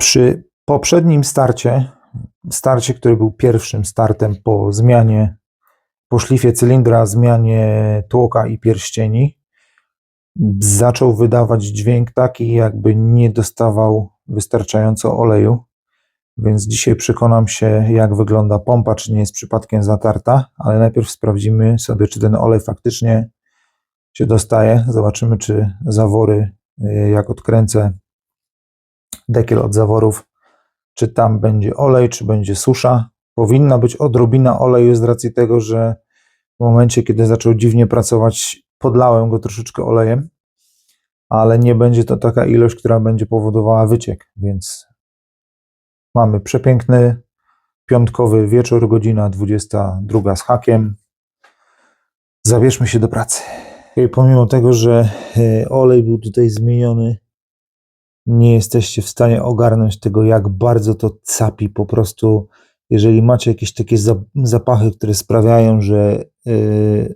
Przy poprzednim starcie, starcie, który był pierwszym startem po zmianie, po szlifie cylindra, zmianie tłoka i pierścieni, zaczął wydawać dźwięk taki, jakby nie dostawał wystarczająco oleju. Więc dzisiaj przekonam się, jak wygląda pompa, czy nie jest przypadkiem zatarta, ale najpierw sprawdzimy sobie, czy ten olej faktycznie się dostaje. Zobaczymy, czy zawory, y, jak odkręcę dekiel od zaworów, czy tam będzie olej, czy będzie susza. Powinna być odrobina oleju z racji tego, że w momencie, kiedy zaczął dziwnie pracować, podlałem go troszeczkę olejem, ale nie będzie to taka ilość, która będzie powodowała wyciek, więc mamy przepiękny piątkowy wieczór, godzina 22 z hakiem. Zabierzmy się do pracy. I pomimo tego, że e, olej był tutaj zmieniony, nie jesteście w stanie ogarnąć tego, jak bardzo to capi. Po prostu, jeżeli macie jakieś takie za- zapachy, które sprawiają, że yy,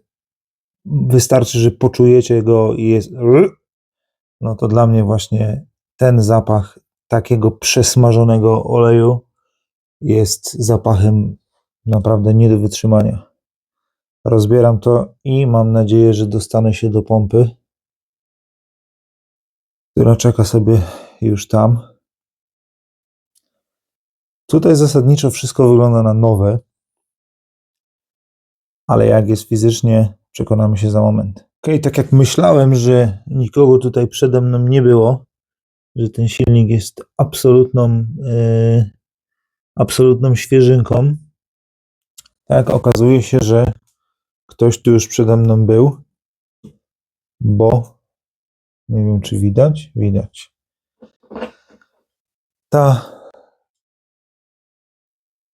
wystarczy, że poczujecie go i jest. No to dla mnie właśnie ten zapach takiego przesmażonego oleju jest zapachem naprawdę nie do wytrzymania. Rozbieram to i mam nadzieję, że dostanę się do pompy, która czeka sobie już tam. Tutaj zasadniczo wszystko wygląda na nowe, ale jak jest fizycznie, przekonamy się za moment. Ok, tak jak myślałem, że nikogo tutaj przede mną nie było, że ten silnik jest absolutną, e, absolutną świeżynką, tak okazuje się, że ktoś tu już przede mną był, bo nie wiem, czy widać? Widać. Ta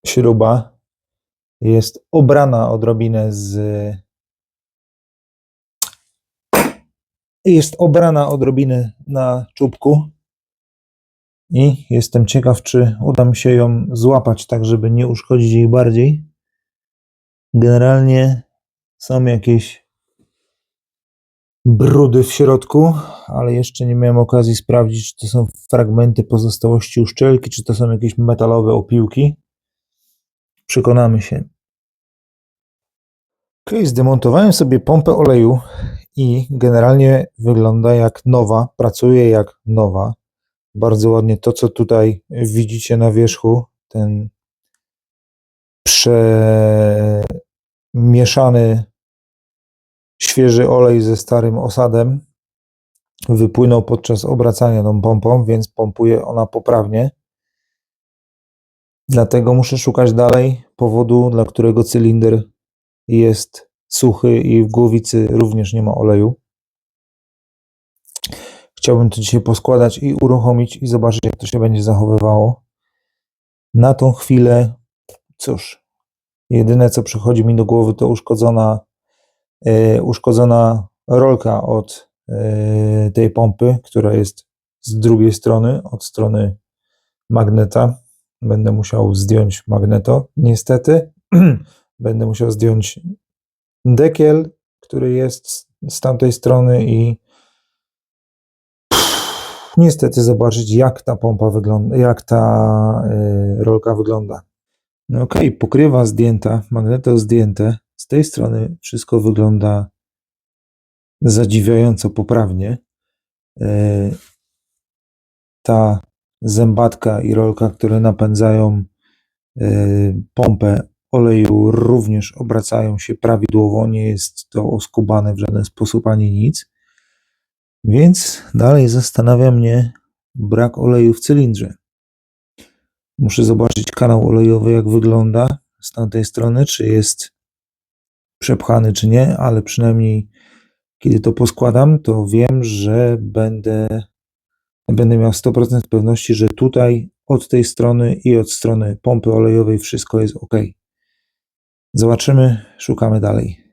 śruba jest obrana odrobinę z. Jest obrana odrobinę na czubku. I jestem ciekaw, czy uda mi się ją złapać, tak żeby nie uszkodzić jej bardziej. Generalnie są jakieś brudy w środku, ale jeszcze nie miałem okazji sprawdzić, czy to są fragmenty pozostałości uszczelki, czy to są jakieś metalowe opiłki. Przekonamy się. Ok, zdemontowałem sobie pompę oleju i generalnie wygląda jak nowa, pracuje jak nowa. Bardzo ładnie to, co tutaj widzicie na wierzchu, ten przemieszany świeży olej ze starym osadem wypłynął podczas obracania tą pompą, więc pompuje ona poprawnie. Dlatego muszę szukać dalej powodu, dla którego cylinder jest suchy i w głowicy również nie ma oleju. Chciałbym to dzisiaj poskładać i uruchomić i zobaczyć, jak to się będzie zachowywało. Na tą chwilę, cóż, jedyne co przychodzi mi do głowy to uszkodzona uszkodzona rolka od e, tej pompy, która jest z drugiej strony, od strony magneta. Będę musiał zdjąć magneto, niestety. Będę musiał zdjąć dekiel, który jest z tamtej strony i niestety zobaczyć, jak ta pompa wygląda, jak ta e, rolka wygląda. No okej, okay, pokrywa zdjęta, magneto zdjęte. Z tej strony wszystko wygląda zadziwiająco poprawnie. E, ta zębatka i rolka, które napędzają e, pompę oleju, również obracają się prawidłowo. Nie jest to oskubane w żaden sposób ani nic. Więc dalej zastanawia mnie brak oleju w cylindrze. Muszę zobaczyć kanał olejowy, jak wygląda z tamtej strony, czy jest przepchany czy nie, ale przynajmniej kiedy to poskładam, to wiem, że będę, będę miał 100% pewności, że tutaj od tej strony i od strony pompy olejowej wszystko jest ok. Zobaczymy, szukamy dalej.